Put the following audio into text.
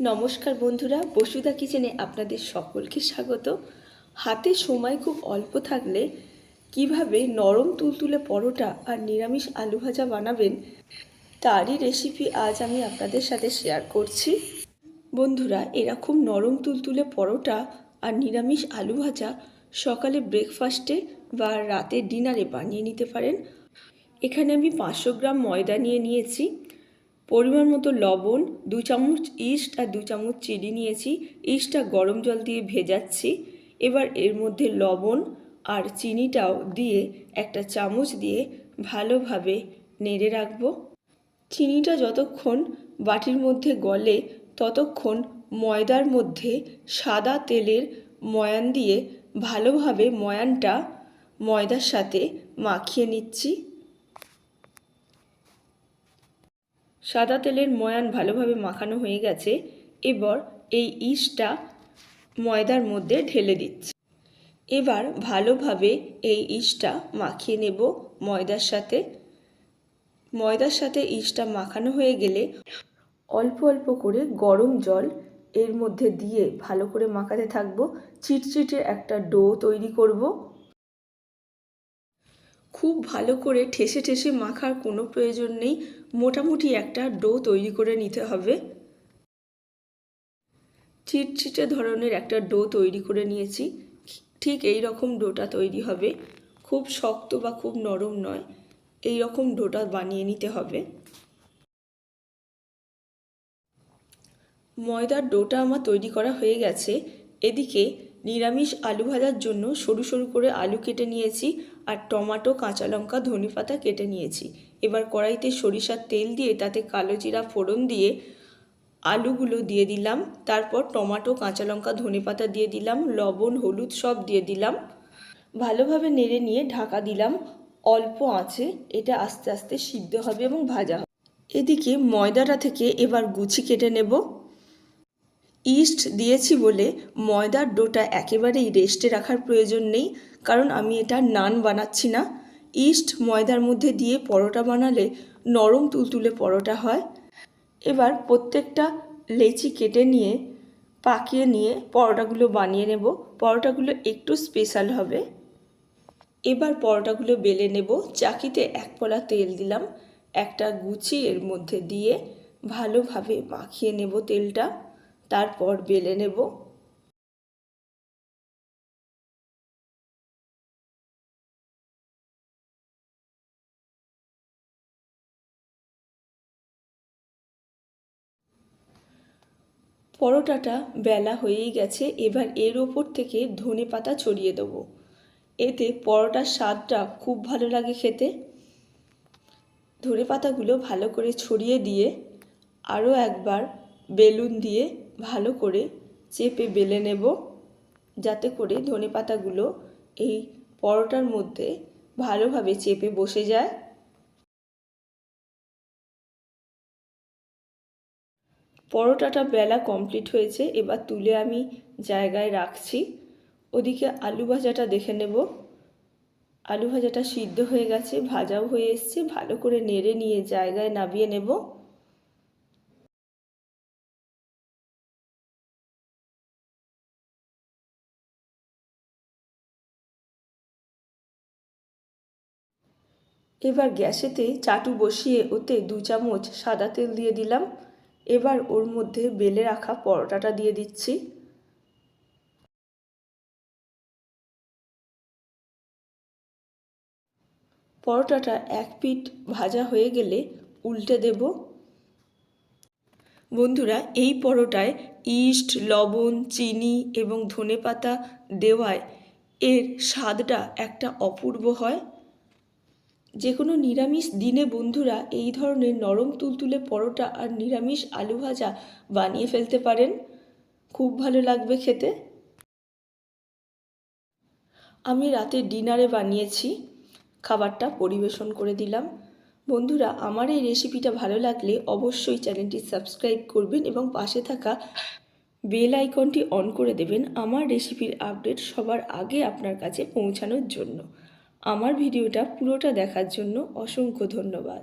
নমস্কার বন্ধুরা বসুদা কিচেনে আপনাদের সকলকে স্বাগত। হাতে সময় খুব অল্প থাকলে কীভাবে নরম তুলতুলে পরোটা আর নিরামিষ আলু ভাজা বানাবেন, তারই রেসিপি আজ আমি আপনাদের সাথে শেয়ার করছি। বন্ধুরা, এরকম নরম তুলতুলে পরোটা আর নিরামিষ আলু ভাজা সকালে ব্রেকফাস্টে বা রাতে ডিনারে বানিয়ে নিতে পারেন। এখানে আমি পাঁচশো গ্রাম ময়দা নিয়ে নিয়েছি। পরিমাণ মতো লবণ, দু চামচ ইস্ট আর দু চামচ চিনি নিয়েছি। ইস্টটা গরম জল দিয়ে ভেজাচ্ছি। এবার এর মধ্যে লবণ আর চিনিটাও দিয়ে একটা চামচ দিয়ে ভালোভাবে নেড়ে রাখব। চিনিটা যতক্ষণ বাটির মধ্যে গলে, ততক্ষণ ময়দার মধ্যে সাদা তেলের ময়ান দিয়ে ভালোভাবে ময়ানটা ময়দার সাথে মাখিয়ে নিচ্ছি। সাদা তেলের ময়ান ভালোভাবে মাখানো হয়ে গেছে, এবার এই ইস্টটা ময়দার মধ্যে ঢেলে দিচ্ছি। এবার ভালোভাবে এই ইস্টটা মাখিয়ে নেব ময়দার সাথে। ময়দার সাথে ইস্টটা মাখানো হয়ে গেলে অল্প অল্প করে গরম জল এর মধ্যে দিয়ে ভালো করে মাখাতে থাকব। চিটচিটে একটা ডো তৈরি করব। খুব ভালো করে ঠেসে ঠেসে মাখার কোনো প্রয়োজন নেই। মোটামুটি একটা ডো তৈরি করে নিতে হবে। চিটচিটে ধরনের একটা ডো তৈরি করে নিয়েছি। ঠিক এই রকম ডোটা তৈরি হবে। খুব শক্ত বা খুব নরম নয়। এই রকম ডোটা বানিয়ে নিতে হবে। ময়দার ডোটা আমার তৈরি করা হয়ে গেছে। এদিকে নিরামিষ আলু ভাজার জন্য সরু সরু করে আলু কেটে নিয়েছি আর টমাটো, কাঁচা লঙ্কা ধনে পাতা কেটে নিয়েছি। এবার কড়াইতে সরিষার তেল দিয়ে তাতে কালো জিরা ফোড়ন দিয়ে আলুগুলো দিয়ে দিলাম। তারপর টমাটো, কাঁচা লঙ্কা ধনে পাতা দিয়ে দিলাম। লবণ, হলুদ সব দিয়ে দিলাম। ভালোভাবে নেড়ে নিয়ে ঢাকা দিলাম। অল্প আঁচে এটা আস্তে আস্তে সিদ্ধ হবে এবং ভাজা হবে। এদিকে ময়দাটা থেকে এবার গুছি কেটে নেব। ইস্ট দিয়েছি বলে ময়দার ডোটা একেবারেই রেস্টে রাখার প্রয়োজন নেই, কারণ আমি এটা নান বানাচ্ছি না। ইস্ট ময়দার মধ্যে দিয়ে পরোটা বানালে নরম তুলতুলে পরোটা হয়। এবার প্রত্যেকটা লেচি কেটে নিয়ে, পাকিয়ে নিয়ে পরোটাগুলো বানিয়ে নেব। পরোটাগুলো একটু স্পেশাল হবে। এবার পরোটাগুলো বেলে নেব। চাকিতে এক পলা তেল দিলাম। একটা গুছি এর মধ্যে দিয়ে ভালোভাবে মাখিয়ে নেব তেলটা। তারপর বেলে নেব। পরোটাটা বেলা হয়েই গেছে, এবার এর ওপর থেকে ধনে পাতা ছড়িয়ে দেবো। এতে পরোটার স্বাদটা খুব ভালো লাগে খেতে। ধনে পাতাগুলো ভালো করে ছড়িয়ে দিয়ে আরও একবার বেলুন দিয়ে ভালো করে চেপে বেলে নেব, যাতে করে ধনে পাতাগুলো এই পরোটার মধ্যে ভালোভাবে চেপে বসে যায়। পরোটাটা বেলা কমপ্লিট হয়েছে, এবার তুলে আমি জায়গায় রাখছি। ওদিকে আলু ভাজাটা দেখে নেব। আলু ভাজাটা সিদ্ধ হয়ে গেছে, ভাজাও হয়ে এসছে, ভালো করে নেড়ে নিয়ে জায়গায় নাবিয়ে নেব। এবার গ্যাসেতে চাটু বসিয়ে ওতে দু চামচ সাদা তেল দিয়ে দিলাম। এবার ওর মধ্যে বেলে রাখা পরোটাটা দিয়ে দিচ্ছি। পরোটাটা এক পিঠ ভাজা হয়ে গেলে উল্টে দেব। বন্ধুরা, এই পরোটায় ইস্ট, লবণ, চিনি এবং ধনে পাতা দেওয়ায় এর স্বাদটা একটা অপূর্ব হয়। যে কোনো নিরামিষ দিনে বন্ধুরা এই ধরনের নরম তুলতুলে পরোটা আর নিরামিষ আলু ভাজা বানিয়ে ফেলতে পারেন। খুব ভালো লাগবে খেতে। আমি রাতে ডিনারে বানিয়েছি। খাবারটা পরিবেশন করে দিলাম। বন্ধুরা, আমার এই রেসিপিটা ভালো লাগলে অবশ্যই চ্যানেলটি সাবস্ক্রাইব করবেন এবং পাশে থাকা বেল আইকনটি অন করে দেবেন। আমার রেসিপির আপডেট সবার আগে আপনার কাছে পৌঁছানোর জন্য। আমার ভিডিওটা পুরোটা দেখার জন্য অসংখ্য ধন্যবাদ।